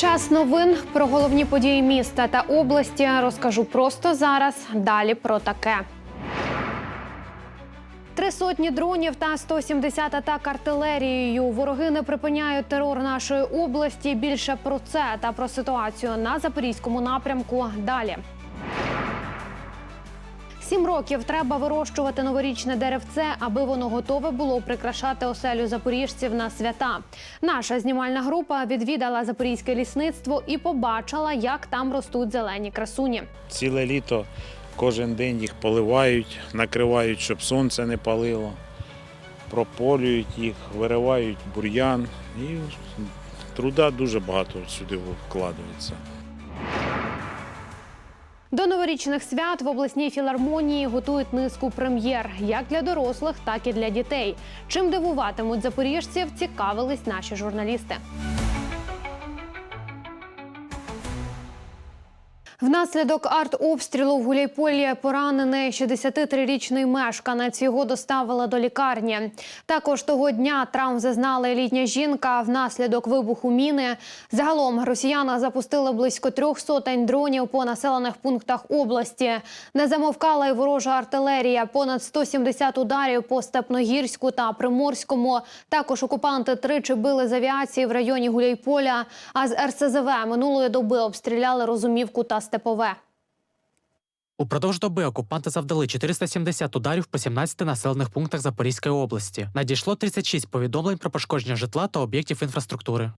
Час новин про головні події міста та області розкажу просто зараз. Далі про таке. Три сотні дронів та 170 атак артилерією. Вороги не припиняють терор нашої області. Більше про це та про ситуацію на запорізькому напрямку. Далі. Сім років треба вирощувати новорічне деревце, аби воно готове було прикрашати оселю запоріжців на свята. Наша знімальна група відвідала запорізьке лісництво і побачила, як там ростуть зелені красуні. Ціле літо кожен день їх поливають, накривають, щоб сонце не палило, прополюють їх, виривають бур'ян. І труда дуже багато сюди вкладається. До новорічних свят в обласній філармонії готують низку прем'єр як для дорослих, так і для дітей. Чим дивуватимуть запоріжців, цікавились наші журналісти. Внаслідок артобстрілу в Гуляйполі поранений 63-річний мешканець. Його доставили до лікарні. Також того дня травм зазнала літня жінка внаслідок вибуху міни. Загалом росіяни запустили близько трьох сотень дронів по населених пунктах області. Не замовкала й ворожа артилерія. Понад 170 ударів по Степногірську та Приморському. Також окупанти тричі били з авіації в районі Гуляйполя. А з РСЗВ минулої доби обстріляли Розумівку та Степове. Упродовж доби окупанти завдали 470 ударів по 17 населених пунктах Запорізької області. Надійшло 36 повідомлень про пошкодження житла та об'єктів інфраструктури.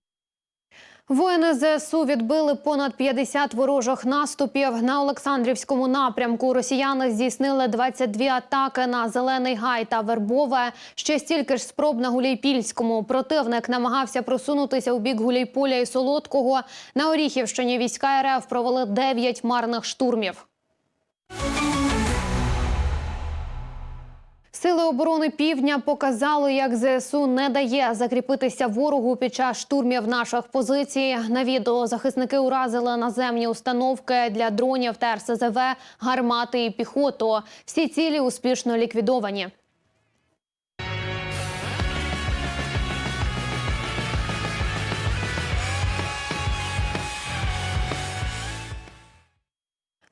Воїни ЗСУ відбили понад 50 ворожих наступів на Олександрівському напрямку. Росіяни здійснили 22 атаки на Зелений Гай та Вербове. Ще стільки ж спроб на Гуляйпільському. Противник намагався просунутися у бік Гуляйполя і Солодкого. На Оріхівщині війська РФ провели 9 марних штурмів. Сили оборони півдня показали, як ЗСУ не дає закріпитися ворогу під час штурмів наших позицій. На відео захисники уразили наземні установки для дронів та РСЗВ, гармати і піхоту. Всі цілі успішно ліквідовані.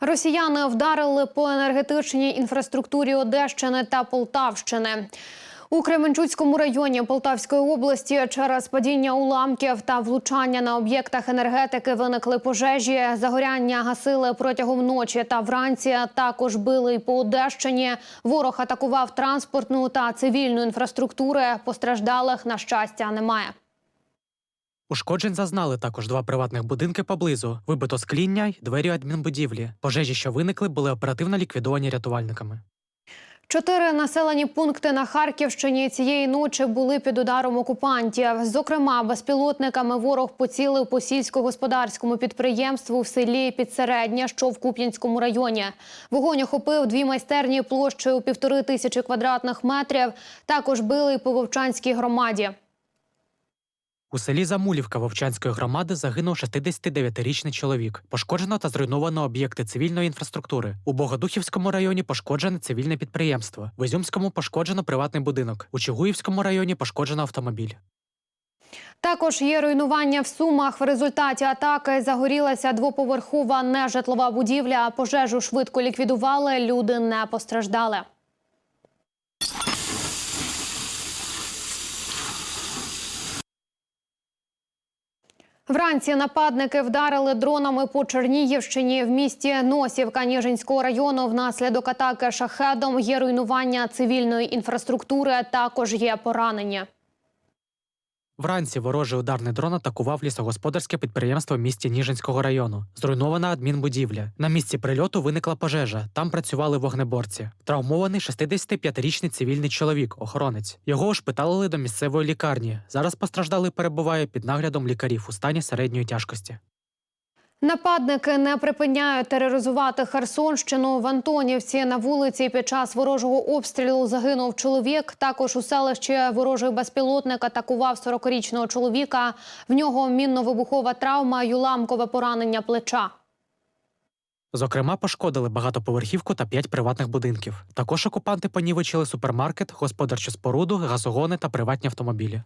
Росіяни вдарили по енергетичній інфраструктурі Одещини та Полтавщини. У Кременчуцькому районі Полтавської області через падіння уламків та влучання на об'єктах енергетики виникли пожежі. Загоряння гасили протягом ночі та вранці. Також били й по Одещині. Ворог атакував транспортну та цивільну інфраструктури. Постраждалих на щастя немає. Ушкоджень зазнали також два приватних будинки поблизу. Вибито скління й двері адмінбудівлі. Пожежі, що виникли, були оперативно ліквідовані рятувальниками. Чотири населені пункти на Харківщині цієї ночі були під ударом окупантів. Зокрема, безпілотниками ворог поцілив по сільськогосподарському підприємству в селі Підсередня, що в Куп'янському районі. Вогонь охопив дві майстерні площею півтори тисячі квадратних метрів. Також били по Вовчанській громаді. У селі Замулівка Вовчанської громади загинув 69-річний чоловік. Пошкоджено та зруйновано об'єкти цивільної інфраструктури. У Богодухівському районі пошкоджене цивільне підприємство. В Ізюмському пошкоджено приватний будинок. У Чугуївському районі пошкоджено автомобіль. Також є руйнування в Сумах. В результаті атаки загорілася двоповерхова нежитлова будівля. Пожежу швидко ліквідували. Люди не постраждали. Вранці нападники вдарили дронами по Чернігівщині в місті Носівка Ніжинського району. Внаслідок атаки шахедом є руйнування цивільної інфраструктури. Також є поранення. Вранці ворожий ударний дрон атакував лісогосподарське підприємство в місті Ніжинського району. Зруйнована адмінбудівля. На місці прильоту виникла пожежа. Там працювали вогнеборці. Травмований 65-річний цивільний чоловік, охоронець. Його ошпиталили до місцевої лікарні. Зараз постраждалий перебуває під наглядом лікарів у стані середньої тяжкості. Нападники не припиняють тероризувати Херсонщину. В Антонівці на вулиці під час ворожого обстрілу загинув чоловік. Також у селищі ворожий безпілотник атакував 40-річного чоловіка. В нього мінно-вибухова травма й уламкове поранення плеча. Зокрема, пошкодили багатоповерхівку та п'ять приватних будинків. Також окупанти понівечили супермаркет, господарчу споруду, газогони та приватні автомобілі.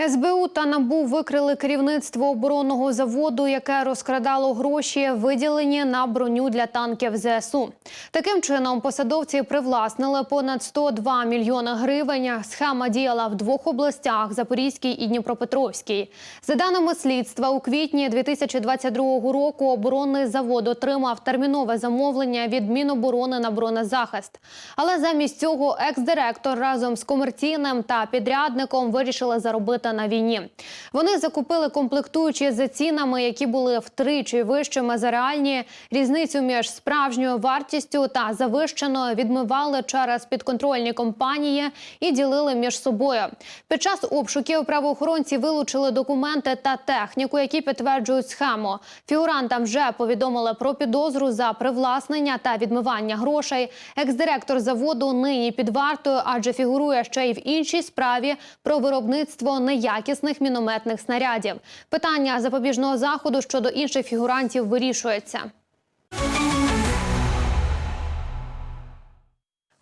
СБУ та НАБУ викрили керівництво оборонного заводу, яке розкрадало гроші, виділені на броню для танків ЗСУ. Таким чином, посадовці привласнили понад 102 мільйони гривень. Схема діяла в двох областях Запорізькій і Дніпропетровській. За даними слідства, у квітні 2022 року оборонний завод отримав термінове замовлення від Міноборони на бронезахист. Але замість цього екс-директор разом з комерційним та підрядником вирішили заробити на війні. Вони закупили комплектуючі за цінами, які були втричі вищими за реальні. Різницю між справжньою вартістю та завищеною відмивали через підконтрольні компанії і ділили між собою. Під час обшуків правоохоронці вилучили документи та техніку, які підтверджують схему. Фігурантам вже повідомили про підозру за привласнення та відмивання грошей. Екс-директор заводу нині під вартою, адже фігурує ще й в іншій справі про виробництво неякісних мінометних снарядів. Питання запобіжного заходу щодо інших фігурантів вирішується.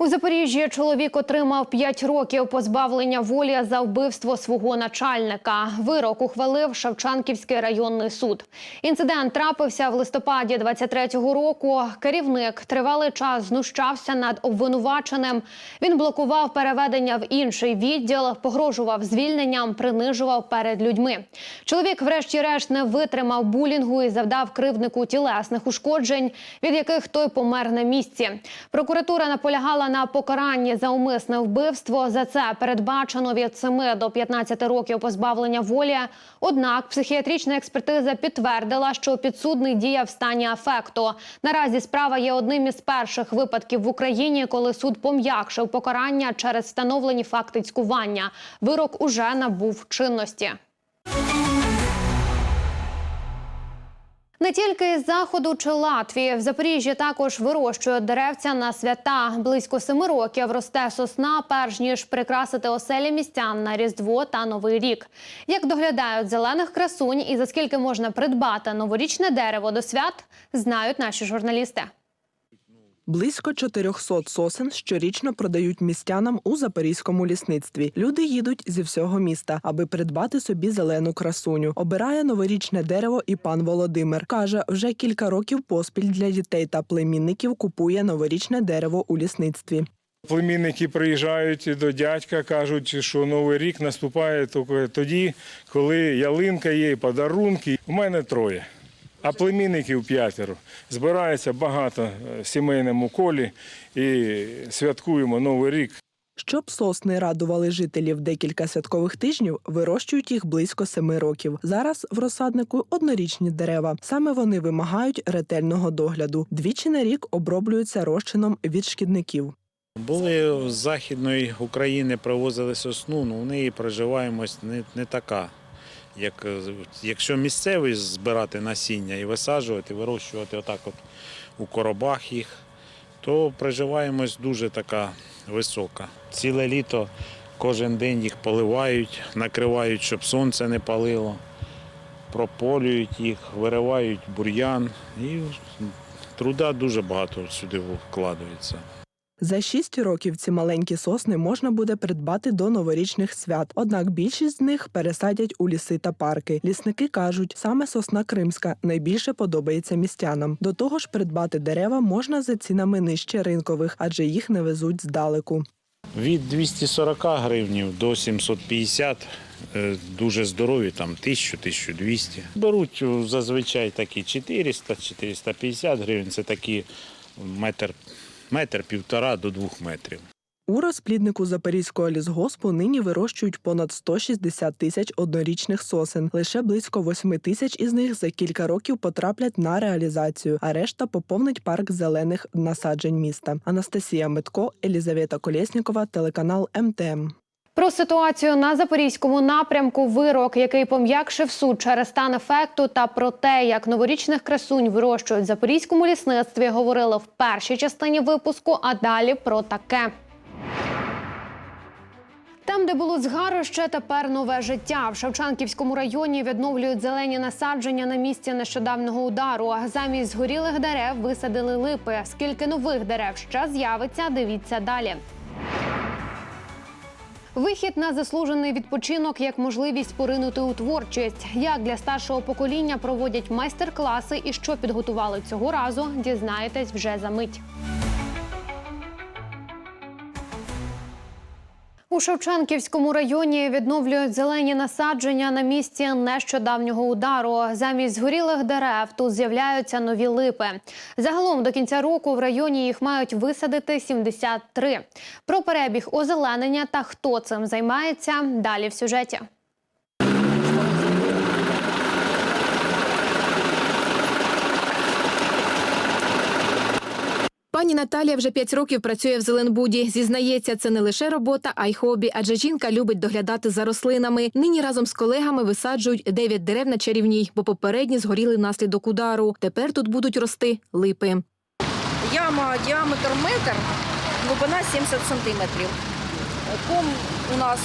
У Запоріжжі чоловік отримав 5 років позбавлення волі за вбивство свого начальника. Вирок ухвалив Шевчанківський районний суд. Інцидент трапився в листопаді 23-го року. Керівник тривалий час знущався над обвинуваченим. Він блокував переведення в інший відділ, погрожував звільненням, принижував перед людьми. Чоловік, врешті-решт, не витримав булінгу і завдав кривднику тілесних ушкоджень, від яких той помер на місці. Прокуратура наполягала на покаранні за умисне вбивство. За це передбачено від 7 до 15 років позбавлення волі. Однак психіатрична експертиза підтвердила, що підсудний діяв в стані афекту. Наразі справа є одним із перших випадків в Україні, коли суд пом'якшив покарання через встановлені факти цькування. Вирок уже набув чинності. Не тільки із заходу чи Латвії в Запоріжжі також вирощують деревця на свята. Близько семи років росте сосна, перш ніж прикрасити оселі містян на Різдво та Новий рік. Як доглядають зелених красунь і за скільки можна придбати новорічне дерево до свят, знають наші журналісти. Близько 400 сосен щорічно продають містянам у запорізькому лісництві. Люди їдуть зі всього міста, аби придбати собі зелену красуню. Обирає новорічне дерево і пан Володимир. Каже, вже кілька років поспіль для дітей та племінників купує новорічне дерево у лісництві. Племінники приїжджають до дядька, кажуть, що новий рік наступає тоді, коли ялинка є, подарунки. У мене троє, а племінників п'ятеро. Збирається багато е, в сімейному колі і святкуємо новий рік. Щоб сосни радували жителів декілька святкових тижнів, вирощують їх близько семи років. Зараз в розсаднику однорічні дерева. Саме вони вимагають ретельного догляду. Двічі на рік оброблюються розчином від шкідників. Були з Західної України, привозили сосну, ну в неї проживаємось не, не така. Як, е, якщо місцевий збирати насіння і висаджувати, вирощувати отак от у коробах їх, то проживаємось дуже така висока. Ціле літо кожен день їх поливають, накривають, щоб сонце не палило, прополюють їх, виривають бур'ян. І труда дуже багато сюди вкладається. За шість років ці маленькі сосни можна буде придбати до новорічних свят. Однак більшість з них пересадять у ліси та парки. Лісники кажуть, саме сосна кримська найбільше подобається містянам. До того ж, придбати дерева можна за цінами нижче ринкових, адже їх не везуть здалеку. Від 240 гривнів до 750 е, дуже здорові, там 1000-1200. Беруть е, зазвичай такі 400-450 гривень, це такі метр, метр півтора до двох метрів. У розпліднику Запорізького лісгоспу нині вирощують понад 160 тисяч однорічних сосен. Лише близько 8 тисяч із них за кілька років потраплять на реалізацію, а решта поповнить парк зелених насаджень міста. Анастасія Митко, Елізавета Колєснікова, телеканал МТМ. Про ситуацію на запорізькому напрямку вирок, який пом'якшив суд через стан ефекту, та про те, як новорічних красунь вирощують в запорізькому лісництві, говорили в першій частині випуску. А далі про таке. Там, де було згарище, тепер нове життя. В Шевчанківському районі відновлюють зелені насадження на місці нещодавнього удару. А Замість згорілих дерев висадили липи. Скільки нових дерев ще з'явиться, дивіться далі. Вихід на заслужений відпочинок як можливість поринути у творчість. Як для старшого покоління проводять майстер-класи і що підготували цього разу, дізнаєтесь вже за мить. У Шевченківському районі відновлюють зелені насадження на місці нещодавнього удару. Замість згорілих дерев тут з'являються нові липи. Загалом до кінця року в районі їх мають висадити 73. Про перебіг озеленення та хто цим займається далі в сюжеті. Пані Наталія вже п'ять років працює в Зеленбуді. Зізнається, це не лише робота, а й хобі, адже жінка любить доглядати за рослинами. Нині разом з колегами висаджують дев'ять дерев на чарівній, бо попередні згоріли внаслідок удару. Тепер тут будуть рости липи. Яма діаметр метр, глибина 70 сантиметрів. Ком у нас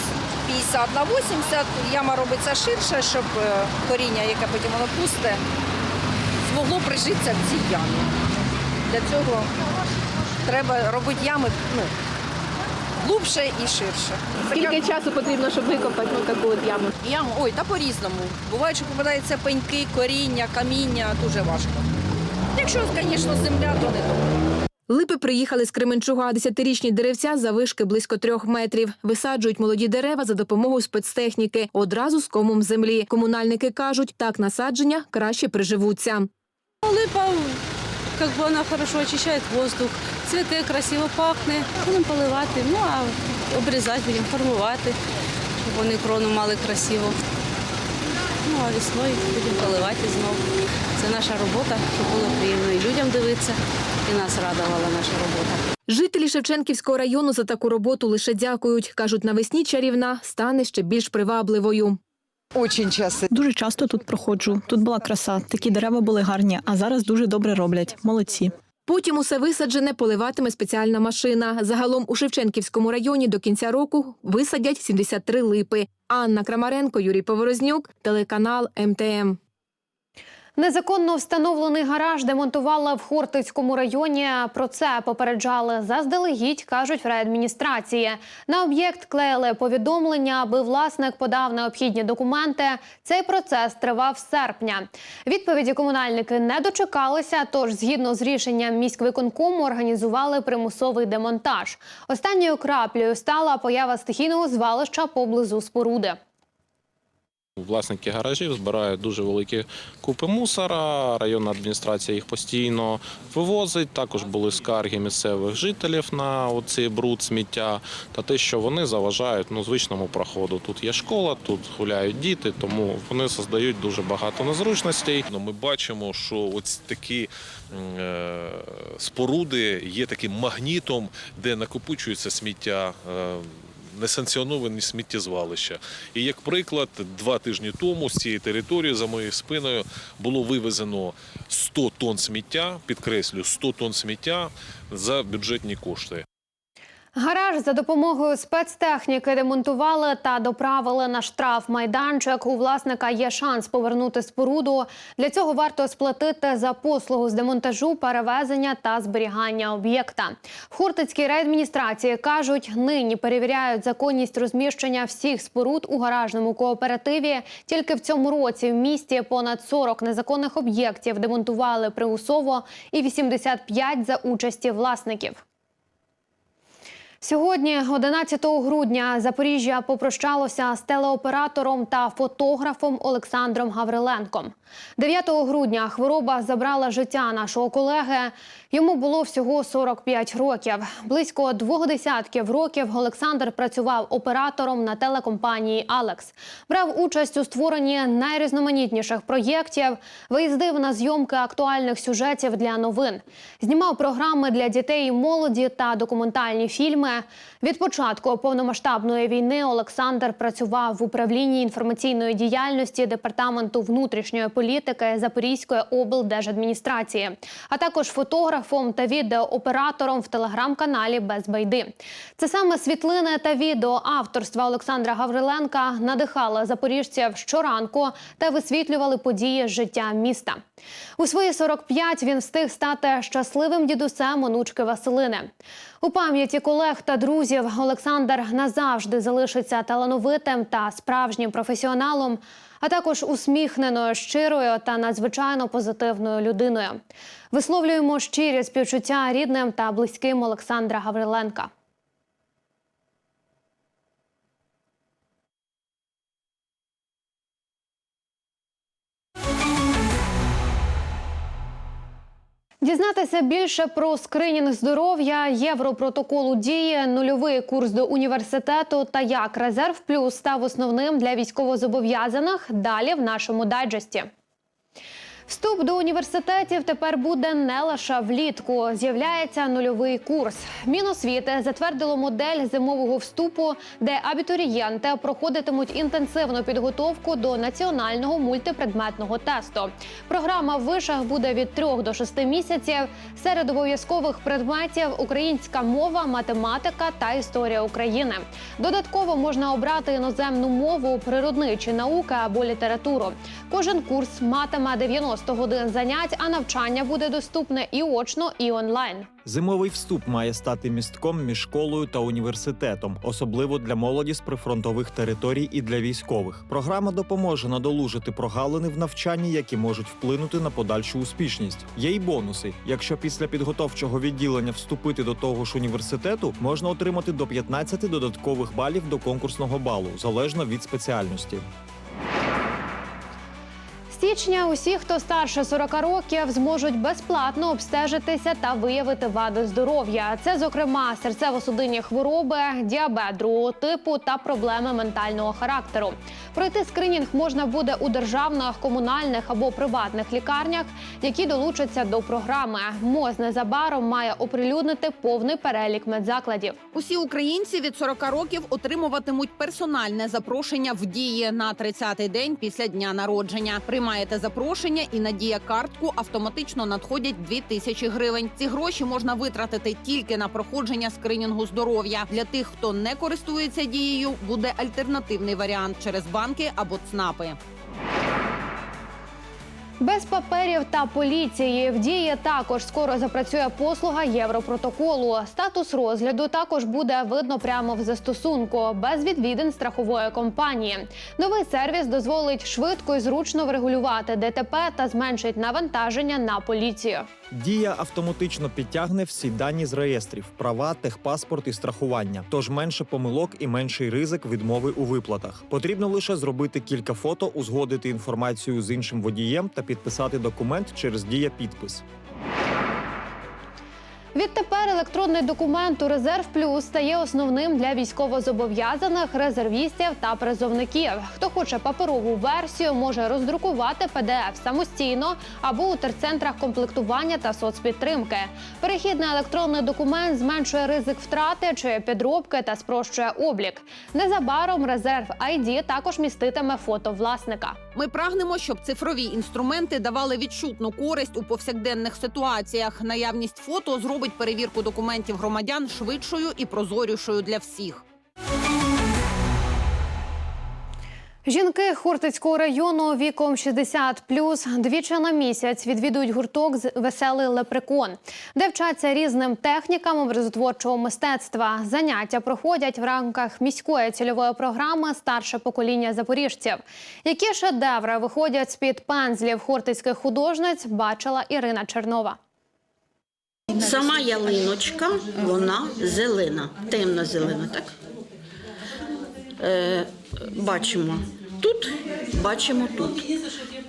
50 на 80, яма робиться ширша, щоб е, коріння, яке потім воно пусте, змогло прижитися в цій ямі. Для цього треба робити ями ну, глубше і ширше. Скільки часу потрібно, щоб викопати ну, таку от яму? Ям, ой, та по-різному. Буває, що попадаються пеньки, коріння, каміння, дуже важко. Якщо, звісно, земля, то не добре. Липи приїхали з Кременчуга. Десятирічні деревця завишки близько трьох метрів. Висаджують молоді дерева за допомогою спецтехніки одразу з комом землі. Комунальники кажуть, так насадження краще приживуться. Липа, как бы она хорошо очищает воздух, цветы красиво пахне. Будемо поливати, ну а обрізати будемо, формувати, щоб вони крону мали красиво. Ну а весною будемо поливати знову. Це наша робота, щоб було приємно і людям дивитися, і нас радувала наша робота. Жителі Шевченківського району за таку роботу лише дякують. Кажуть, навесні чарівна стане ще більш привабливою. Очень часто. Дуже часто тут проходжу. Тут була краса, такі дерева були гарні, а зараз дуже добре роблять. Молодці. Потім усе висаджене поливатиме спеціальна машина. Загалом у Шевченківському районі до кінця року висадять 73 липи. Анна Крамаренко, Юрій Поворознюк, телеканал МТМ. Незаконно встановлений гараж демонтували в Хортицькому районі. Про це попереджали заздалегідь, кажуть в райадміністрації. На об'єкт клеїли повідомлення, аби власник подав необхідні документи. Цей процес тривав з серпня. Відповіді комунальники не дочекалися. Тож, згідно з рішенням міськвиконкому, організували примусовий демонтаж. Останньою краплею стала поява стихійного звалища поблизу споруди. Власники гаражів збирають дуже великі купи мусора. Районна адміністрація їх постійно вивозить. Також були скарги місцевих жителів на оцей бруд, сміття та те, що вони заважають ну, звичному проходу. Тут є школа, тут гуляють діти, тому вони создають дуже багато незручностей. Ну, Ми бачимо, що ось такі е, споруди є таким магнітом, де накопичується сміття. Несанкціоновані сміттєзвалища. І як приклад, два тижні тому з цієї території за моєю спиною було вивезено 100 тонн сміття, підкреслю, 100 тонн сміття за бюджетні кошти. Гараж за допомогою спецтехніки демонтували та доправили на штраф майданчик. У власника є шанс повернути споруду. Для цього варто сплатити за послугу з демонтажу, перевезення та зберігання об'єкта. В Хортицькій райадміністрації кажуть, нині перевіряють законність розміщення всіх споруд у гаражному кооперативі. Тільки в цьому році в місті понад 40 незаконних об'єктів демонтували примусово і 85 за участі власників. Сьогодні, 11 грудня, Запоріжжя попрощалося з телеоператором та фотографом Олександром Гавриленком. 9 грудня хвороба забрала життя нашого колеги. Йому було всього 45 років. Близько двох десятків років Олександр працював оператором на телекомпанії Алекс. Брав участь у створенні найрізноманітніших проєктів, виїздив на зйомки актуальних сюжетів для новин, знімав програми для дітей і молоді та документальні фільми. Від початку повномасштабної війни Олександр працював в управлінні інформаційної діяльності департаменту внутрішньої політики Запорізької облдержадміністрації, а також фотографом та відеооператором в телеграм-каналі Без байди. Це саме світлини та відео авторства Олександра Гавриленка надихали запоріжців щоранку та висвітлювали події життя міста. У свої 45 він встиг стати щасливим дідусем онучки Василини. У пам'яті колег та друзів Олександр назавжди залишиться талановитим та справжнім професіоналом, а також усміхненою, щирою та надзвичайно позитивною людиною. Висловлюємо щирі співчуття рідним та близьким Олександра Гавриленка. Дізнатися більше про скринінг здоров'я, європротоколу дії, нульовий курс до університету та як резерв плюс став основним для військовозобов'язаних. Далі в нашому дайджесті. Вступ до університетів тепер буде не лише влітку. З'являється нульовий курс. Міносвіти затвердило модель зимового вступу, де абітурієнти проходитимуть інтенсивну підготовку до національного мультипредметного тесту. Програма в вишах буде від 3 до 6 місяців. Серед обов'язкових предметів українська мова, математика та історія України. Додатково можна обрати іноземну мову, природничі науки або літературу. Кожен курс матиме 90 годин занять, а навчання буде доступне і очно, і онлайн. Зимовий вступ має стати містком між школою та університетом, особливо для молоді з прифронтових територій і для військових. Програма допоможе надолужити прогалини в навчанні, які можуть вплинути на подальшу успішність. Є й бонуси. Якщо після підготовчого відділення вступити до того ж університету, можна отримати до 15 додаткових балів до конкурсного балу, залежно від спеціальності. Січня усі, хто старше 40 років, зможуть безплатно обстежитися та виявити вади здоров'я. Це, зокрема, серцево-судинні хвороби, діабет другого типу та проблеми ментального характеру. Пройти скринінг можна буде у державних, комунальних або приватних лікарнях, які долучаться до програми. МОЗ незабаром має оприлюднити повний перелік медзакладів. Усі українці від 40 років отримуватимуть персональне запрошення в дії на 30-й день після дня народження. Приймаєте запрошення, і на дія картку автоматично надходять 2 тисячі гривень. Ці гроші можна витратити тільки на проходження скринінгу здоров'я. Для тих, хто не користується дією, буде альтернативний варіант через банки або ЦНАПи. Без паперів та поліції в дії також скоро запрацює послуга Європротоколу. Статус розгляду також буде видно прямо в застосунку, без відвідин страхової компанії. Новий сервіс дозволить швидко і зручно врегулювати ДТП та зменшить навантаження на поліцію. Дія автоматично підтягне всі дані з реєстрів: права, техпаспорт і страхування. Тож менше помилок і менший ризик відмови у виплатах. Потрібно лише зробити кілька фото, узгодити інформацію з іншим водієм та підписати документ через дія підпис. Відтепер електронний документ у резерв плюс стає основним для військовозобов'язаних, резервістів та призовників. Хто хоче паперову версію, може роздрукувати PDF самостійно або у терцентрах комплектування та соцпідтримки. Перехід на електронний документ зменшує ризик втрати чи підробки та спрощує облік. Незабаром резерв ID також міститиме фото власника. Ми прагнемо, щоб цифрові інструменти давали відчутну користь у повсякденних ситуаціях. Наявність фото зробить перевірку документів громадян швидшою і прозорішою для всіх. Жінки Хортицького району віком 60 двічі на місяць відвідують гурток з веселий лепрекон, де вчаться різним технікам образотворчого мистецтва. Заняття проходять в рамках міської цільової програми Старше покоління запоріжців. Які шедеври виходять з під пензлів хортицьких художниць, бачила Ірина Чернова. Сама ялиночка, вона зелена, темно-зелена, так? Е, бачимо тут, бачимо тут.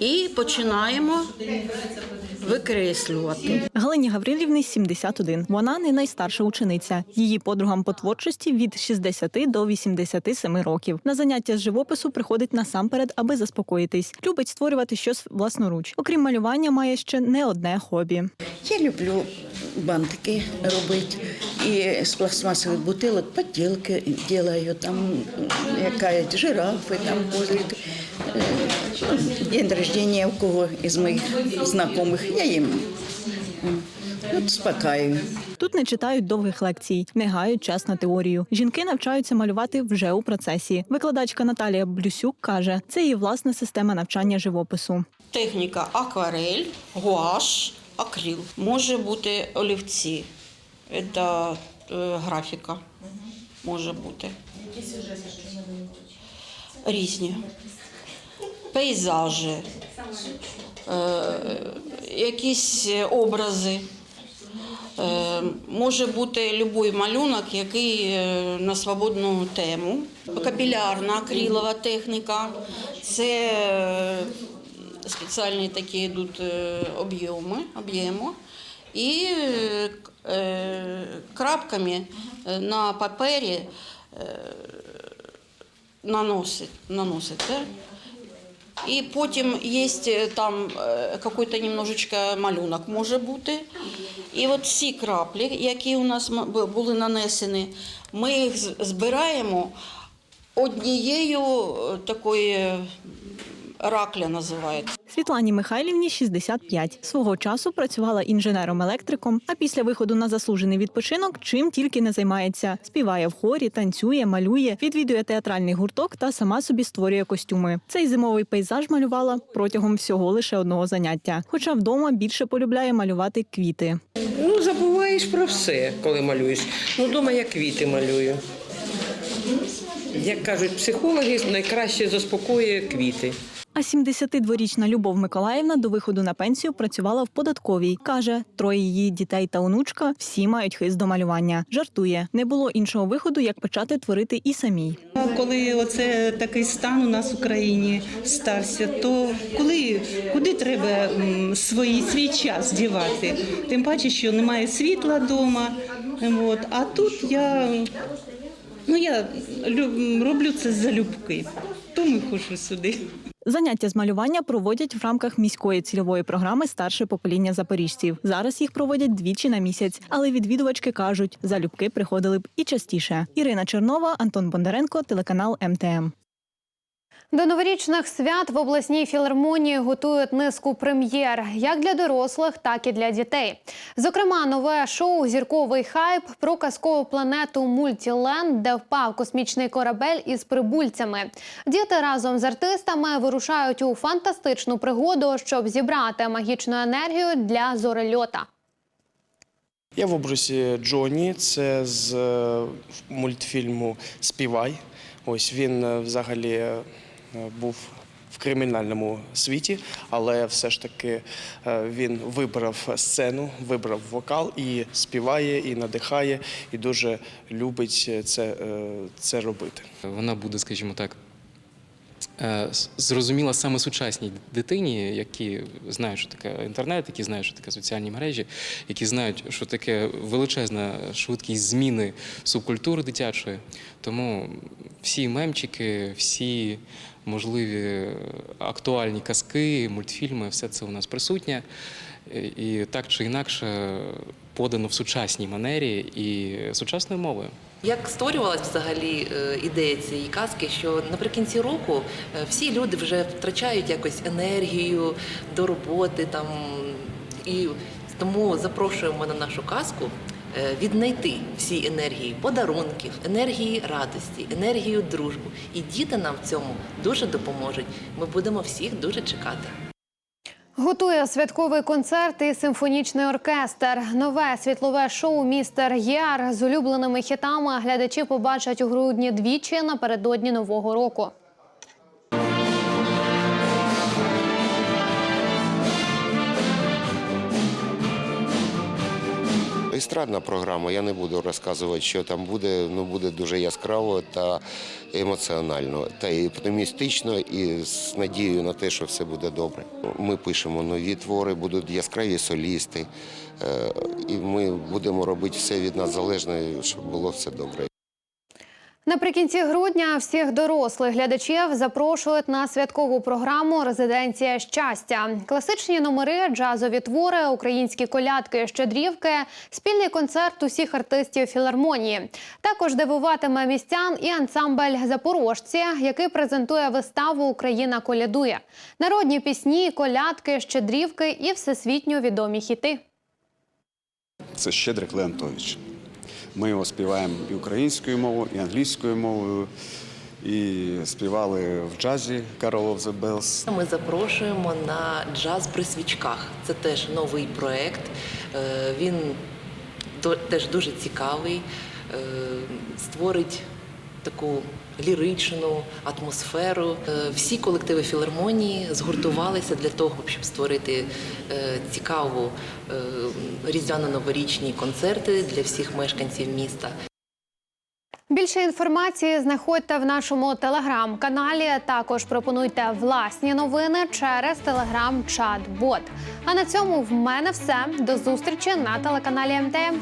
І починаємо викреслювати. Галині Гаврилівні 71. Вона не найстарша учениця. Її подругам по творчості від 60 до 87 років. На заняття з живопису приходить насамперед, аби заспокоїтись. Любить створювати щось власноруч. Окрім малювання, має ще не одне хобі. Я люблю бантики робити. І з пластмасових бутилок поділки роблю, там яка жирафи, там козлики. Е, День рождения у кого із моїх знайомих, я їм м, от. Тут не читають довгих лекцій, не гають час на теорію. Жінки навчаються малювати вже у процесі. Викладачка Наталія Блюсюк каже, це її власна система навчання живопису. Техніка акварель, гуаш, акрил. Може бути олівці. Це е, графіка. може бути. Які сюжети Різні. Пейзажі, е, якісь образи. Е, Може бути будь-який малюнок, який е, на свободну тему. Капілярна акрилова техніка. Це спеціальні такі йдуть об'єми, об'єми. І крапками на папері наносить, наносить? І потім є там якийсь немножечко малюнок може бути. І от всі краплі, які у нас були нанесені, ми їх збираємо однією е, такою ракля називається. Світлані Михайлівні 65. Свого часу працювала інженером-електриком, а після виходу на заслужений відпочинок чим тільки не займається. Співає в хорі, танцює, малює, відвідує театральний гурток та сама собі створює костюми. Цей зимовий пейзаж малювала протягом всього лише одного заняття. Хоча вдома більше полюбляє малювати квіти. Ну, забуваєш про все, коли малюєш. Ну, вдома я квіти малюю. Як кажуть психологи, найкраще заспокоює квіти. А 72-річна Любов Миколаївна до виходу на пенсію працювала в податковій. Каже, троє її дітей та онучка всі мають хист до малювання. Жартує, не було іншого виходу, як почати творити і самій. Коли оце такий стан у нас в Україні стався, то коли куди треба свої свій час дівати? Тим паче, що немає світла вдома. От. А тут я, ну, я лю- роблю це залюбки, тому хожу сюди. Заняття з малювання проводять в рамках міської цільової програми Старше покоління запоріжців. Зараз їх проводять двічі на місяць, але відвідувачки кажуть, залюбки приходили б і частіше. Ірина Чернова, Антон Бондаренко, телеканал МТМ. До новорічних свят в обласній філармонії готують низку прем'єр як для дорослих, так і для дітей. Зокрема, нове шоу Зірковий хайп про казкову планету Мультіленд, де впав космічний корабель із прибульцями. Діти разом з артистами вирушають у фантастичну пригоду, щоб зібрати магічну енергію для зорельота. Я в образі Джоні, це з е, мультфільму Співай. Ось він е, взагалі був в кримінальному світі, але все ж таки е, він вибрав сцену, вибрав вокал і співає, і надихає, і дуже любить це, е, це робити. Вона буде, скажімо так, е, зрозуміла саме сучасній дитині, які знають, що таке інтернет, які знають, що таке соціальні мережі, які знають, що таке величезна швидкість зміни субкультури дитячої. Тому всі мемчики, всі можливі актуальні казки, мультфільми, все це у нас присутнє. Е, І так чи інакше подано в сучасній манері і сучасною мовою. Як створювалась взагалі е, ідея цієї казки, що наприкінці року е, всі люди вже втрачають якось енергію до роботи там і тому запрошуємо на нашу казку е, віднайти всі енергії подарунків, енергії радості, енергію дружбу. І діти нам в цьому дуже допоможуть. Ми будемо всіх дуже чекати. Готує святковий концерт і симфонічний оркестр. Нове світлове шоу Містер Єр з улюбленими хітами глядачі побачать у грудні двічі напередодні нового року. Естрадна програма, я не буду розказувати, що там буде. Ну буде дуже яскраво та емоціонально, та і оптимістично, і з надією на те, що все буде добре. Ми пишемо нові твори, будуть яскраві солісти, е, і ми будемо робити все від нас залежне, щоб було все добре. Наприкінці грудня всіх дорослих глядачів запрошують на святкову програму Резиденція щастя. Класичні номери, джазові твори, українські колядки, щедрівки, спільний концерт усіх артистів філармонії. Також дивуватиме містян і ансамбль Запорожці, який презентує виставу Україна колядує. Народні пісні, колядки, щедрівки і всесвітньо відомі хіти. Це Щедрик Леонтович. Ми його співаємо і українською мовою, і англійською мовою, і співали в джазі Carol of the Bells. Ми запрошуємо на джаз при свічках. Це теж новий проект. Е, Він теж дуже цікавий. е, створить таку ліричну атмосферу. Е, Всі колективи філармонії згуртувалися для того, щоб створити е, цікаву е, різдвяно-новорічні концерти для всіх мешканців міста. Більше інформації знаходьте в нашому телеграм-каналі. Також пропонуйте власні новини через телеграм-чат-бот. А на цьому в мене все. До зустрічі на телеканалі МТМ.